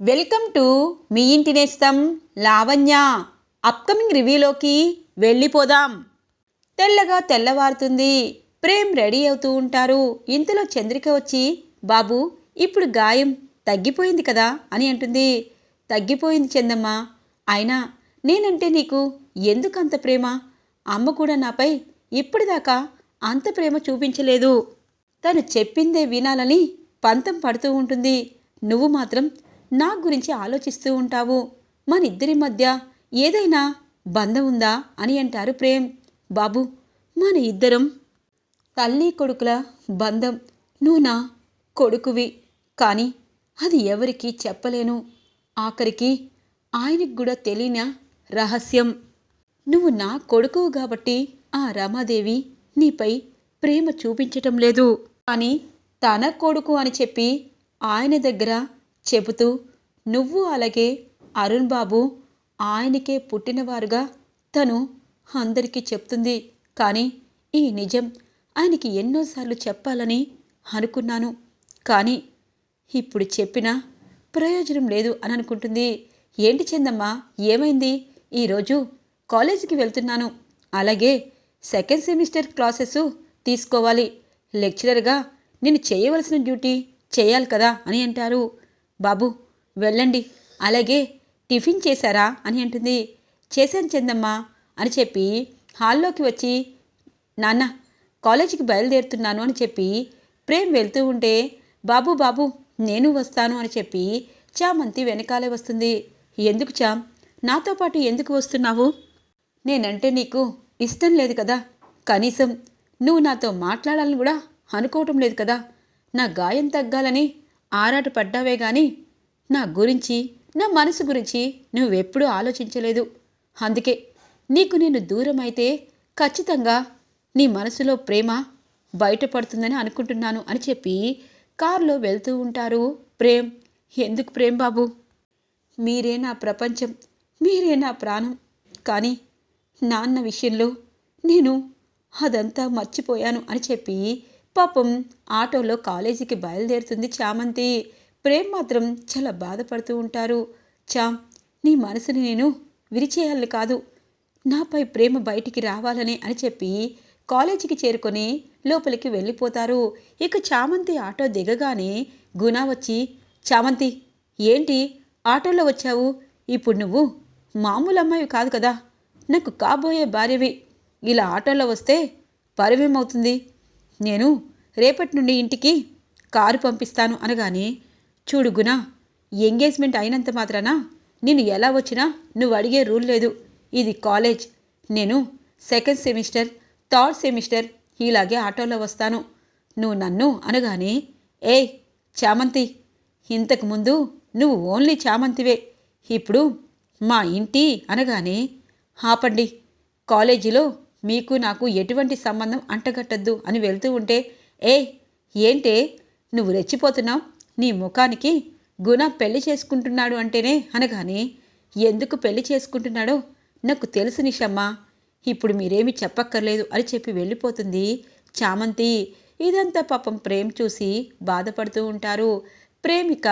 Welcome to me ఇంటి నేస్తం Lavanya. Upcoming రివ్యూలోకి వెళ్ళిపోదాం. తెల్లగా తెల్లవారుతుంది. ప్రేమ్ రెడీ అవుతూ ఉంటారు. ఇంతలో చంద్రిక వచ్చి బాబు ఇప్పుడు గాయం తగ్గిపోయింది కదా అని అంటుంది. తగ్గిపోయింది చందమ్మ. అయినా నేనంటే నీకు ఎందుకంత ప్రేమ? అమ్మ కూడా నాపై ఇప్పటిదాకా అంత ప్రేమ చూపించలేదు. తను చెప్పిందే వినాలని పంతం పడుతూ ఉంటుంది. నువ్వు మాత్రం నా గురించి ఆలోచిస్తూ ఉంటావు. మనిద్దరి మధ్య ఏదైనా బంధం ఉందా అని అంటారు ప్రేమ్. బాబు మన ఇద్దరం తల్లి కొడుకుల బంధం. నువ్వు నా కొడుకువి కానీ అది ఎవరికీ చెప్పలేను. ఆఖరికి ఆయనకు కూడా తెలియని రహస్యం. నువ్వు నా కొడుకువు కాబట్టి ఆ రమాదేవి నీపై ప్రేమ చూపించటం లేదు. కానీ తన కొడుకు అని చెప్పి ఆయన దగ్గర చెబుతూ నువ్వు అలాగే అరుణ్ బాబు ఆయనకే పుట్టినవారుగా తను అందరికీ చెప్తుంది. కానీ ఈ నిజం ఆయనకి ఎన్నోసార్లు చెప్పాలని అనుకున్నాను. కానీ ఇప్పుడు చెప్పినా ప్రయోజనం లేదు అని అనుకుంటుంది. ఏంటి చందమ్మా ఏమైంది? ఈరోజు కాలేజీకి వెళ్తున్నాను. అలాగే సెకండ్ సెమిస్టర్ క్లాసెస్ తీసుకోవాలి. లెక్చరర్గా నేను చేయవలసిన డ్యూటీ చేయాలి కదా అని అంటారు. బాబు వెళ్ళండి. అలాగే టిఫిన్ చేశారా? అని అంటుంది. చేశాను చందమ్మా అని చెప్పి హాల్లోకి వచ్చి నాన్న కాలేజీకి బయలుదేరుతున్నాను అని చెప్పి ప్రేమ్ వెళ్తూ ఉంటే బాబు బాబు నేను వస్తాను అని చెప్పి చామంతి వెనకాలే వస్తుంది. ఎందుకు చామ్? నాతో పాటు ఎందుకు వస్తున్నావు? నేనంటే నీకు ఇష్టం లేదు కదా. కనీసం నువ్వు నాతో మాట్లాడాలని కూడా అనుకోవటం లేదు కదా. నా గాయం తగ్గాలని ఆరాటు పడ్డావే గాని నా గురించి నా మనసు గురించి నువ్వెప్పుడూ ఆలోచించలేదు. అందుకే నీకు నేను దూరం అయితే ఖచ్చితంగా నీ మనసులో ప్రేమ బయటపడుతుందని అనుకుంటున్నాను అని చెప్పి కారులో వెళ్తూ ఉంటారు. ప్రేమ్ ఎందుకు ప్రేమ్ బాబు? మీరే నా ప్రపంచం మీరే నా ప్రాణం. కానీ నాన్న విషయంలో నేను అదంతా మర్చిపోయాను అని చెప్పి పాపం ఆటోలో కాలేజీకి బయలుదేరుతుంది చామంతి. ప్రేమ్ మాత్రం చాలా బాధపడుతూ ఉంటారు. చామ్ నీ మనసుని నేను విరిచేయాలని కాదు. నాపై ప్రేమ బయటికి రావాలని అని చెప్పి కాలేజీకి చేరుకొని లోపలికి వెళ్ళిపోతారు. ఇక చామంతి ఆటో దిగగానే గుణ వచ్చి చామంతి ఏంటి? ఆటోలో వచ్చావు? ఇప్పుడు నువ్వు మామూలు అమ్మాయి కాదు కదా. నాకు కాబోయే భార్యవి. ఇలా ఆటోలో వస్తే పరువేమవుతుంది నేను రేపటి నుండి ఇంటికి కారు పంపిస్తాను అనగానే చూడు గుణ ఎంగేజ్మెంట్ అయినంత మాత్రాన నేను ఎలా వచ్చినా నువ్వు అడిగే రూల్ లేదు. ఇది కాలేజ్. నేను సెకండ్ సెమిస్టర్ థర్డ్ సెమిస్టర్ ఇలాగే ఆటోలో వస్తాను. నువ్వు నన్ను అనగానే ఏయ్ చామంతి ఇంతకుముందు నువ్వు ఓన్లీ చామంతివే. ఇప్పుడు మా ఇంటి అనగానే ఆపండి. కాలేజీలో మీకు నాకు ఎటువంటి సంబంధం అంటగట్టద్దు అని వెళ్తూ ఉంటే ఏ ఏంటే? నువ్వు రెచ్చిపోతున్నావు? నీ ముఖానికి గుణ పెళ్ళి చేసుకుంటున్నాడు అంటేనే అనగానే ఎందుకు పెళ్ళి చేసుకుంటున్నాడో? నాకు తెలుసు నిషమ్మ. ఇప్పుడు మీరేమీ చెప్పక్కర్లేదు అని చెప్పి వెళ్ళిపోతుంది చామంతి. ఇదంతా పాపం ప్రేమ్ చూసి బాధపడుతూ ఉంటారు. ప్రేమిక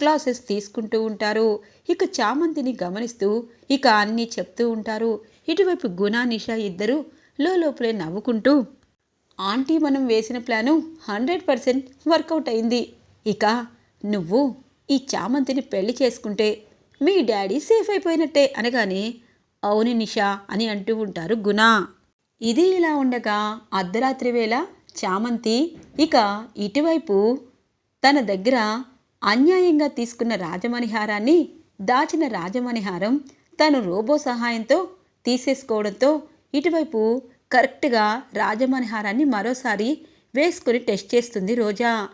క్లాసెస్ తీసుకుంటూ ఉంటారు. ఇక చామంతిని గమనిస్తూ ఇక అన్నీ చెప్తూ ఉంటారు. ఇటువైపు గుణ నిషా ఇద్దరూ లోపలే నవ్వుకుంటూ ఆంటీ మనం వేసిన ప్లాను హండ్రెడ్ పర్సెంట్ వర్కౌట్ అయింది. ఇక నువ్వు ఈ చామంతిని పెళ్ళి చేసుకుంటే మీ డాడీ సేఫ్ అయిపోయినట్టే అనగానే అవును నిషా అని అంటూ ఉంటారు గుణ. ఇది ఇలా ఉండగా అర్ధరాత్రి వేళ చామంతి ఇక ఇటువైపు తన దగ్గర అన్యాయంగా తీసుకున్న రాజమణిహారాన్ని దాచిన రాజమణిహారం తను రోబో సహాయంతో తీసేసుకోవడంతో ఇటువైపు కరెక్ట్గా రాజమణిహారాన్ని మరోసారి వేసుకుని టెస్ట్ చేస్తుంది రోజా.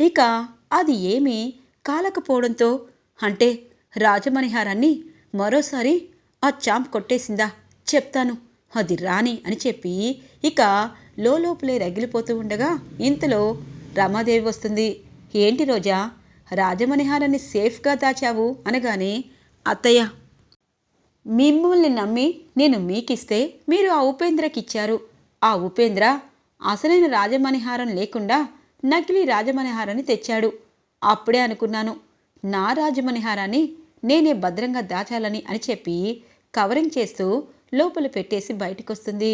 ఇక అది ఏమీ కాలకపోవడంతో అంటే రాజమణిహారాన్ని మరోసారి ఆ చాంప్ కొట్టేసిందా? చెప్తాను. అది రాని అని చెప్పి ఇక లోపలే రగిలిపోతూ ఉండగా ఇంతలో రమాదేవి వస్తుంది. ఏంటి రోజా? రాజమణిహారాన్ని సేఫ్గా దాచావు అనగానే అత్తయ్య మిమ్మల్ని నమ్మి నేను మీకిస్తే మీరు ఆ ఉపేంద్రకి ఇచ్చారు ఆ ఉపేంద్ర అసలైన రాజమణిహారం లేకుండా నకిలీ రాజమణిహారాన్ని తెచ్చాడు. అప్పుడే అనుకున్నాను నా రాజమణిహారాన్ని నేనే భద్రంగా దాచాలని అని చెప్పి కవరింగ్ చేస్తూ లోపల పెట్టేసి బయటకొస్తుంది.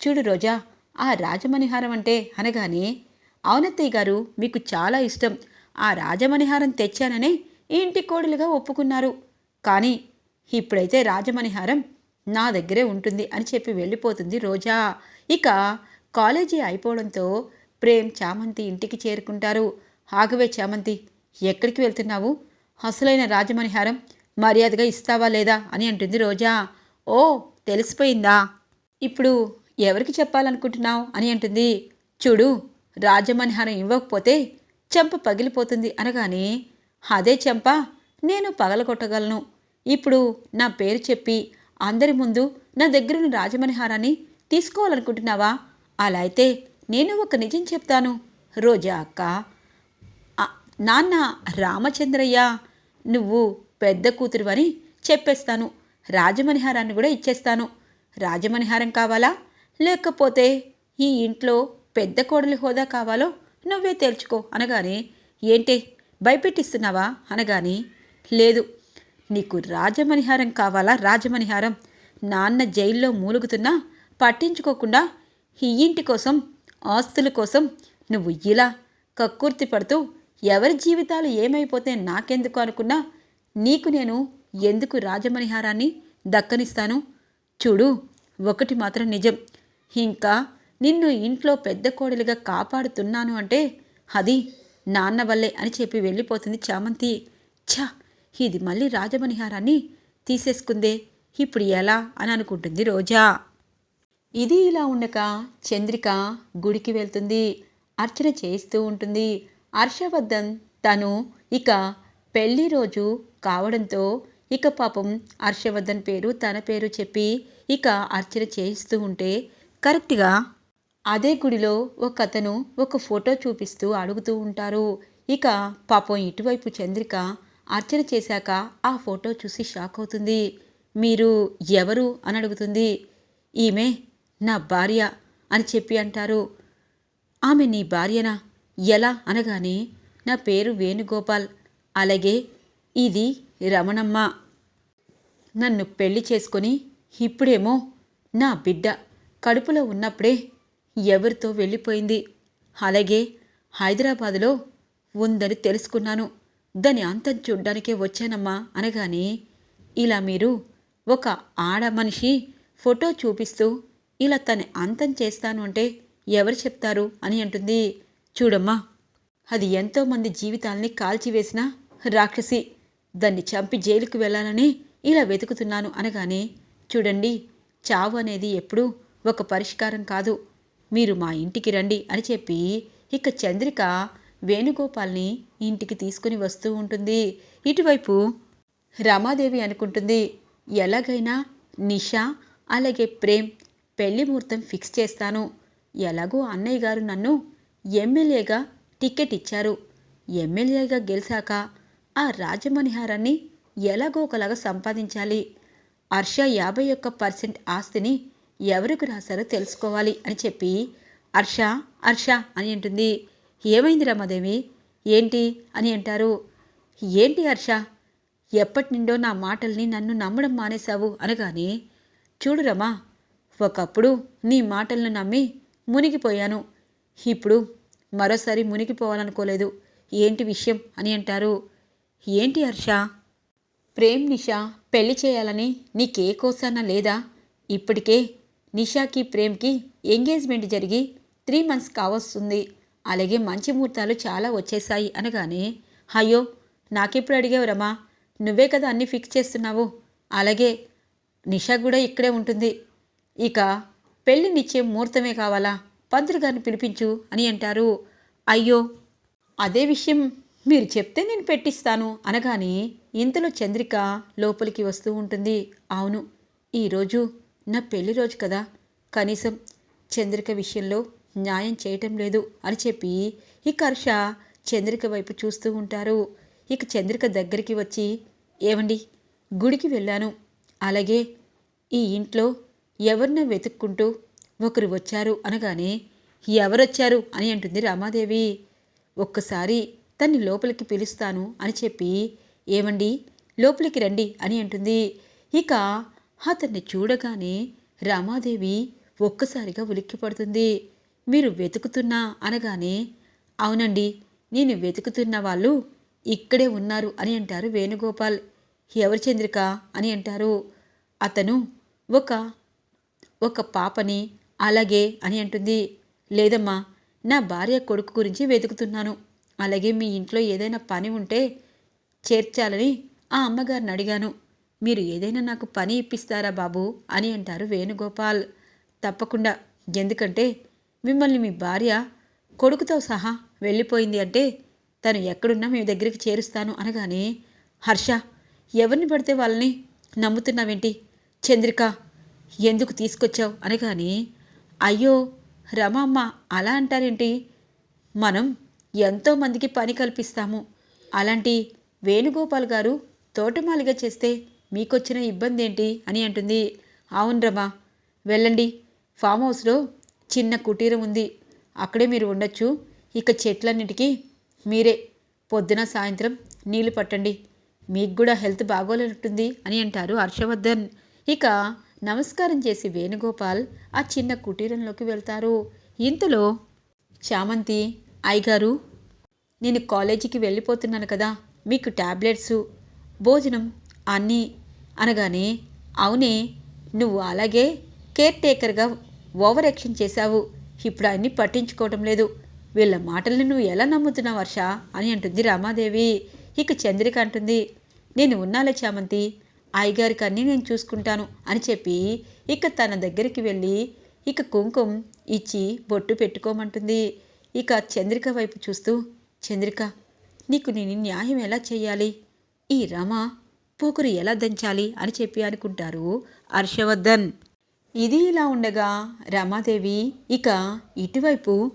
చూడు రోజా ఆ రాజమణిహారం అంటే అనగానే అవునత్తయ్య గారు మీకు చాలా ఇష్టం. ఆ రాజమణిహారం తెచ్చాననే ఇంటి కోడలుగా ఒప్పుకున్నారు. కానీ ఇప్పుడైతే రాజమణిహారం నా దగ్గరే ఉంటుంది అని చెప్పి వెళ్ళిపోతుంది రోజా. ఇక కాలేజీ అయిపోవడంతో ప్రేమ్ చామంతి ఇంటికి చేరుకుంటారు. ఆగవే చామంతి ఎక్కడికి వెళ్తున్నావు? అసలైన రాజమణిహారం మర్యాదగా ఇస్తావా లేదా అని అంటుంది రోజా. ఓ తెలిసిపోయిందా? ఇప్పుడు ఎవరికి చెప్పాలనుకుంటున్నావు అని అంటుంది. చూడు రాజమణిహారం ఇవ్వకపోతే చెంప పగిలిపోతుంది అనగానే అదే చెంప నేను పగలగొట్టగలను. ఇప్పుడు నా పేరు చెప్పి అందరి ముందు నా దగ్గరున్న రాజమణిహారాన్ని తీసుకోవాలనుకుంటున్నావా? అలా అయితే నేను ఒక నిజం చెప్తాను. రోజా అక్క. నాన్న రామచంద్రయ్య నువ్వు పెద్ద కూతురు అని చెప్పేస్తాను. రాజమణిహారాన్ని కూడా ఇచ్చేస్తాను. రాజమణిహారం కావాలా? లేకపోతే ఈ ఇంట్లో పెద్ద కోడలి హోదా కావాలో నువ్వే తేల్చుకో అనగానే ఏంటి? భయపెట్టిస్తున్నావా? అనగానే లేదు. నీకు రాజమణిహారం కావాలా? రాజమణిహారం. నాన్న జైల్లో మూలుగుతున్నా పట్టించుకోకుండా ఈ ఇంటి కోసం ఆస్తుల కోసం నువ్వు ఇలా కక్కుర్తి పడుతూ ఎవరి జీవితాలు ఏమైపోతే నాకెందుకు అనుకున్నా నీకు నేను ఎందుకు రాజమణిహారాన్ని దక్కనిస్తాను? చూడు ఒకటి మాత్రం నిజం. ఇంకా నిన్ను ఇంట్లో పెద్ద కోడలిగా కాపాడుతున్నాను అంటే అది నాన్న వల్లే అని చెప్పి వెళ్ళిపోతుంది చామంతి. ఛా! ఇది మళ్ళీ రాజమణిహారాన్ని తీసేసుకుందే. ఇప్పుడు ఎలా అని అనుకుంటుంది రోజా. ఇది ఇలా ఉండక చంద్రిక గుడికి వెళ్తుంది. అర్చన చేస్తూ ఉంటుంది. హర్షవర్ధన్ తను ఇక పెళ్ళి రోజు కావడంతో ఇక పాపం హర్షవర్ధన్ పేరు తన పేరు చెప్పి ఇక అర్చన చేయిస్తూ ఉంటే కరెక్ట్గా అదే గుడిలో ఒక అతను ఒక ఫోటో చూపిస్తూ అడుగుతూ ఉంటారు. ఇక పాపం ఇటువైపు చంద్రిక అర్చన చేశాక ఆ ఫోటో చూసి షాక్ అవుతుంది. మీరు ఎవరు? అని అడుగుతుంది. ఈమె నా భార్య అని చెప్పి అంటారు. ఆమె నీ భార్యనా? ఎలా? అనగానే నా పేరు వేణుగోపాల్. అలాగే ఇది రమణమ్మ. నన్ను పెళ్ళి చేసుకొని ఇప్పుడేమో నా బిడ్డ. కడుపులో ఉన్నప్పుడే ఎవరితో వెళ్ళిపోయింది? అలాగే హైదరాబాదులో ఉందని తెలుసుకున్నాను. దాని అంతం చూడ్డానికే వచ్చానమ్మా అనగానే ఇలా మీరు ఒక ఆడ మనిషి ఫోటో చూపిస్తూ ఇలా తన అంతం చేస్తాను అంటే ఎవరు చెప్తారు? అని అంటుంది. చూడమ్మా అది ఎంతోమంది జీవితాల్ని కాల్చివేసిన రాక్షసి. దాన్ని చంపి జైలుకు వెళ్ళాలని ఇలా వెతుకుతున్నాను అనగానే చూడండి చావు అనేది ఎప్పుడూ ఒక పరిష్కారం కాదు. మీరు మా ఇంటికి రండి అని చెప్పి ఇక చంద్రిక వేణుగోపాల్ని ఇంటికి తీసుకుని వస్తూ ఉంటుంది. ఇటువైపు రమాదేవి అనుకుంటుంది ఎలాగైనా నిషా అలాగే ప్రేమ్ పెళ్ళి ముహూర్తం ఫిక్స్ చేస్తాను. ఎలాగో అన్నయ్య గారు నన్ను ఎమ్మెల్యేగా టికెట్ ఇచ్చారు. ఎమ్మెల్యేగా గెలిచాక ఆ రాజమణిహారాన్ని ఎలాగో ఒకలాగా సంపాదించాలి. హర్ష యాభై ఒక్క పర్సెంట్ ఆస్తిని ఎవరికి రాశారో తెలుసుకోవాలి అని చెప్పి హర్ష హర్ష అని అంటుంది. ఏమైంది రమాదేవి? ఏంటి? అని అంటారు. ఏంటి హర్ష? ఎప్పటి నుండో నా మాటల్ని నన్ను నమ్మడం మానేశావు అనగానే చూడు రమా ఒకప్పుడు నీ మాటలను నమ్మి మునిగిపోయాను. ఇప్పుడు మరోసారి మునిగిపోవాలనుకోలేదు. ఏంటి విషయం? అని అంటారు. ఏంటి హర్ష? ప్రేమ్ నిషా పెళ్ళి చేయాలని నీకే కోసానా లేదా? ఇప్పటికే నిషాకి ప్రేమ్కి ఎంగేజ్మెంట్ జరిగి త్రీ మంత్స్ కావస్తుంది. అలాగే మంచి ముహూర్తాలు చాలా వచ్చేసాయి అనగానే అయ్యో నాకెప్పుడు అడిగావు రమా? నువ్వే కదా అన్నీ ఫిక్స్ చేస్తున్నావు. అలాగే నిషా కూడా ఇక్కడే ఉంటుంది. ఇక పెళ్ళి నిచ్చే ముహూర్తమే కావాలా? పంతులు గారిని పిలిపించు అని అంటారు. అయ్యో అదే విషయం మీరు చెప్తే నేను పెట్టిస్తాను అనగానే ఇంతలో చంద్రిక లోపలికి వస్తూ ఉంటుంది. అవును ఈరోజు నా పెళ్ళి రోజు కదా. కనీసం చంద్రిక విషయంలో న్యాయం చేయటం లేదు అని చెప్పి ఇక హర్ష చంద్రిక వైపు చూస్తూ ఉంటారు. ఇక చంద్రిక దగ్గరికి వచ్చి ఏమండి గుడికి వెళ్ళాను. అలాగే ఈ ఇంట్లో ఎవరినో వెతుక్కుంటూ ఒకరు వచ్చారు అనగానే ఎవరొచ్చారు? అని అంటుంది రామాదేవి. ఒక్కసారి తన్ని లోపలికి పిలుస్తాను అని చెప్పి ఏమండి లోపలికి రండి అని అంటుంది. ఇక అతన్ని చూడగానే రామాదేవి ఒక్కసారిగా ఉలిక్కిపడుతుంది. మీరు వెతుకుతున్నా అనగానే అవునండి నేను వెతుకుతున్న వాళ్ళు ఇక్కడే ఉన్నారు అని అంటారు వేణుగోపాల్. ఎవరి చంద్రిక అని అంటారు? అతను ఒక ఒక పాపని అలాగే అని అంటుంది. లేదమ్మా నా భార్య కొడుకు గురించి వెతుకుతున్నాను. అలాగే మీ ఇంట్లో ఏదైనా పని ఉంటే చేర్చాలని ఆ అమ్మగారిని అడిగాను. మీరు ఏదైనా నాకు పని ఇప్పిస్తారా బాబు? అని అంటారు వేణుగోపాల్. తప్పకుండా ఎందుకంటే మిమ్మల్ని మీ భార్య కొడుకుతో సహా వెళ్ళిపోయింది అంటే తను ఎక్కడున్నా మీ దగ్గరికి చేరుస్తాను అనగానే హర్ష ఎవరిని పడితే వాళ్ళని నమ్ముతున్నావేంటి? చంద్రిక ఎందుకు తీసుకొచ్చావు? అనగానే అయ్యో రమమ్మ అలా అంటారేంటి? మనం ఎంతోమందికి పని కల్పిస్తాము. అలాంటి వేణుగోపాల్ గారు తోటమాలిగా చేస్తే మీకొచ్చిన ఇబ్బంది ఏంటి అని అంటుంది. అవును రమా వెళ్ళండి. ఫామ్ హౌస్లో చిన్న కుటీరం ఉంది. అక్కడే మీరు ఉండొచ్చు. ఇక చెట్లన్నిటికీ మీరే. పొద్దున సాయంత్రం నీళ్ళు పట్టండి. మీకు కూడా హెల్త్ బాగోలేనట్టుంది అని అంటారు హర్షవర్ధన్. ఇక నమస్కారం చేసి వేణుగోపాల్ ఆ చిన్న కుటీరంలోకి వెళ్తారు. ఇంతలో చామంతి అయ్యగారు నేను కాలేజీకి వెళ్ళిపోతున్నాను కదా మీకు ట్యాబ్లెట్స్ భోజనం అన్నీ. అనగానే అవునే నువ్వు అలాగే కేర్ టేకర్గా ఓవర్ యాక్షన్ చేశావు. ఇప్పుడు అన్నీ పట్టించుకోవటం లేదు. వీళ్ళ మాటల్ని నువ్వు ఎలా నమ్ముతున్నావు వర్ష? అని అంటుంది రామాదేవి. ఇక చంద్రిక అంటుంది నేను ఉన్నాలే చామంతి. అయ్యగారికి అన్నీ నేను చూసుకుంటాను అని చెప్పి ఇక తన దగ్గరికి వెళ్ళి ఇక కుంకుమ ఇచ్చి బొట్టు పెట్టుకోమంటుంది. ఇక చంద్రిక వైపు చూస్తూ చంద్రిక నీకు నేను న్యాయం ఎలా చేయాలి? ఈ రమ పోకురు ఎలా దంచాలి? అని చెప్పి అనుకుంటారు హర్షవర్ధన్. ఇది ఇలా ఉండగా రమాదేవి ఇక ఇటువైపు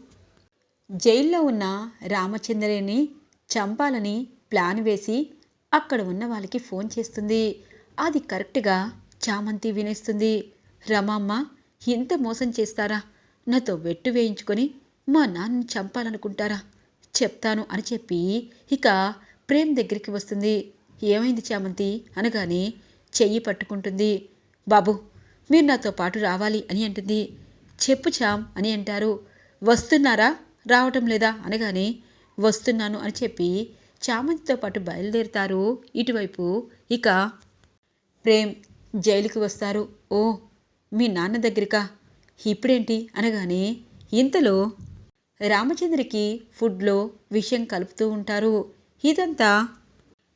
జైల్లో ఉన్న రామచంద్రని చంపాలని ప్లాన్ వేసి అక్కడ ఉన్న వాళ్ళకి ఫోన్ చేస్తుంది. అది కరెక్ట్గా చామంతి వినేస్తుంది. రమమ్మ ఇంత మోసం చేస్తారా? నాతో వెట్టు వేయించుకొని మా నాన్నని చంపాలనుకుంటారా? చెప్తాను అని చెప్పి ఇక ప్రేమ్ దగ్గరికి వస్తుంది. ఏమైంది చామంతి? అనగానే చెయ్యి పట్టుకుంటుంది. బాబు మీరు నాతో పాటు రావాలి అని అంటుంది. చెప్పు చామ్ అని అంటారు. వస్తున్నారా? రావటం లేదా? అనగానే వస్తున్నాను అని చెప్పి చామంతితో పాటు బయలుదేరుతారు. ఇటువైపు ఇక ప్రేమ్ జైలుకి వస్తారు. ఓ మీ నాన్న దగ్గరికా? ఇప్పుడేంటి? అనగానే ఇంతలో రామచంద్రకి ఫుడ్లో విషయం కలుపుతూ ఉంటారు. ఇదంతా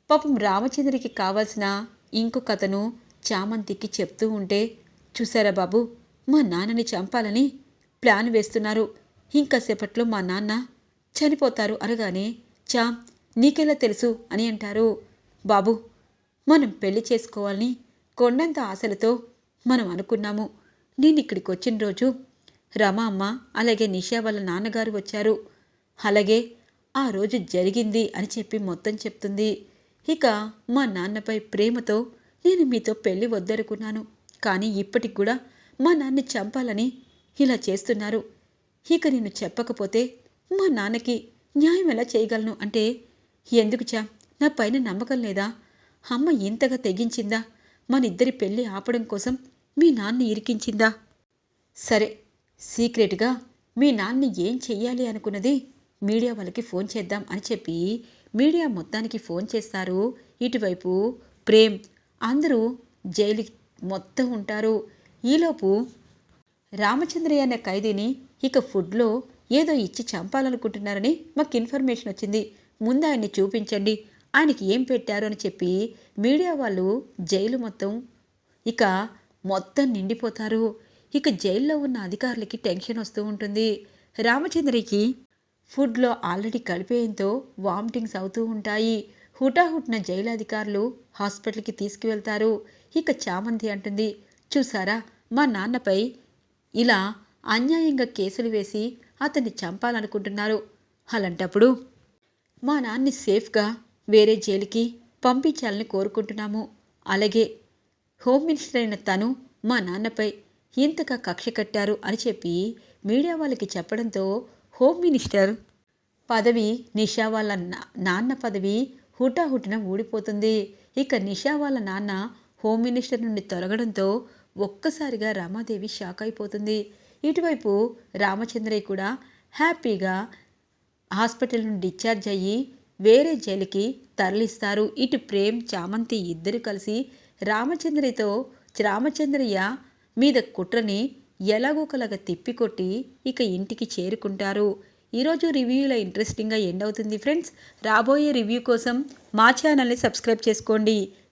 పాపం రామచంద్రకి కావాల్సిన ఇంకొక కథను చామంతికి చెప్తూ ఉంటే చూసారా బాబు? మా నాన్నని చంపాలని ప్లాన్ వేస్తున్నారు. ఇంకాసేపట్లో మా నాన్న చనిపోతారు అనగానే చా నీకెలా తెలుసు అని అంటారు. బాబు మనం పెళ్ళి చేసుకోవాలని కొండంత ఆశలతో మనం అనుకున్నాము. నేను ఇక్కడికి వచ్చిన రోజు రమ అమ్మ అలాగే నిషా వాళ్ళ నాన్నగారు వచ్చారు. అలాగే ఆ రోజు జరిగింది అని చెప్పి మొత్తం చెప్తుంది. ఇక మా నాన్నపై ప్రేమతో నేను మీతో పెళ్ళి వద్దనుకున్నాను. కానీ ఇప్పటికి కూడా మా నాన్న చంపాలని ఇలా చేస్తున్నారు. ఇక నేను చెప్పకపోతే మా నాన్నకి న్యాయం ఎలా చేయగలను అంటే ఎందుకు చా? నా పైన నమ్మకం లేదా? అమ్మ ఇంతగా తెగించిందా? మనిద్దరి పెళ్ళి ఆపడం కోసం మీ నాన్న ఇరికించిందా? సరే సీక్రెట్గా మీ నాన్న ఏం చెయ్యాలి అనుకున్నది మీడియా వాళ్ళకి ఫోన్ చేద్దాం అని చెప్పి మీడియా మొత్తానికి ఫోన్ చేస్తారు. ఇటువైపు ప్రేమ్ అందరూ జైలు మొత్తం ఉంటారు. ఈలోపు రామచంద్రయ్య అనే ఖైదీని ఇక ఫుడ్లో ఏదో ఇచ్చి చంపాలనుకుంటున్నారని మాకు ఇన్ఫర్మేషన్ వచ్చింది. ముందు ఆయన్ని చూపించండి. ఆయనకి ఏం పెట్టారు అని చెప్పి మీడియా వాళ్ళు జైలు మొత్తం ఇక మొత్తం నిండిపోతారు. ఇక జైల్లో ఉన్న అధికారులకి టెన్షన్ వస్తూ ఉంటుంది. రామచంద్రకి ఫుడ్లో ఆల్రెడీ కలిపేయంతో వామిటింగ్స్ అవుతూ ఉంటాయి. హుటాహుట్న జైలు అధికారులు హాస్పిటల్కి తీసుకువెళ్తారు. ఇక చామంతి అంటుంది చూసారా మా నాన్నపై ఇలా అన్యాయంగా కేసులు వేసి అతన్ని చంపాలనుకుంటున్నారు. అలాంటప్పుడు మా నాన్ని సేఫ్గా వేరే జైలుకి పంపించాలని కోరుకుంటున్నాము. అలాగే హోమ్ మినిస్టర్ అయిన తను మా నాన్నపై ఇంతగా కక్ష కట్టారు అని చెప్పి మీడియా వాళ్ళకి చెప్పడంతో హోమ్ మినిస్టర్ పదవి నిషా వాళ్ళ నా- నాన్న పదవి హుటాహుటిన ఊడిపోతుంది. ఇక నిషా వాళ్ళ నాన్న హోమ్ మినిస్టర్ నుండి తొలగడంతో ఒక్కసారిగా రామాదేవి షాక్ అయిపోతుంది. ఇటువైపు రామచంద్రయ్య కూడా హ్యాపీగా హాస్పిటల్ నుండి డిశ్చార్జ్ అయ్యి వేరే జైలుకి తరలిస్తారు. ఇటు ప్రేమ్ చామంతి ఇద్దరు కలిసి రామచంద్రయ్యతో రామచంద్రయ్య మీద కుట్రని ఎలాగోకలాగా తిప్పికొట్టి ఇక ఇంటికి చేరుకుంటారు. ఈరోజు రివ్యూలో ఇంట్రెస్టింగ్గా ఎండ్ అవుతుంది. ఫ్రెండ్స్ రాబోయే రివ్యూ కోసం మా ఛానల్ని సబ్స్క్రైబ్ చేసుకోండి.